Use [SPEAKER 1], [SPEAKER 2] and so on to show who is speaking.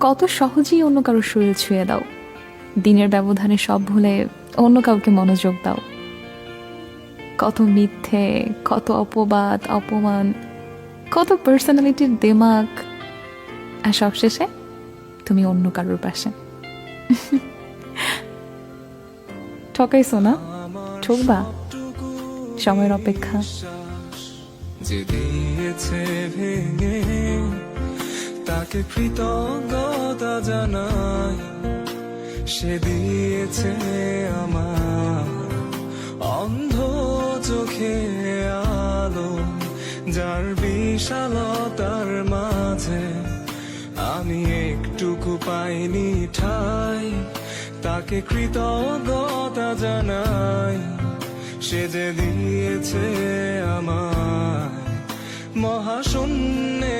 [SPEAKER 1] কত সহজেই অন্য কারোর শরীর ছুঁয়ে দাও। দিনের ব্যবধানে সব ভুলে অন্য কাউকে মনোযোগ দাও। কত মিথ্যে, কত অপবাদ, অপমান, কত পার্সোনালিটির দেমাগ আর সবশেষে তুমি অন্য কারোর পাশে। ঠকাইছো না ঠকবা? সময়ের অপেক্ষা।
[SPEAKER 2] যে দিয়েছে ভেঙে তাকে কৃতজ্ঞতা জানাই সে দিয়েছে আমার অন্ধ চোখে আলো, যার বিশালতার মাঝে আমি একটুকু পাইনি ঠাই। তাকে কৃতজ্ঞতা জানাই, সে যে দিয়েছে আমার মহাশূন্যে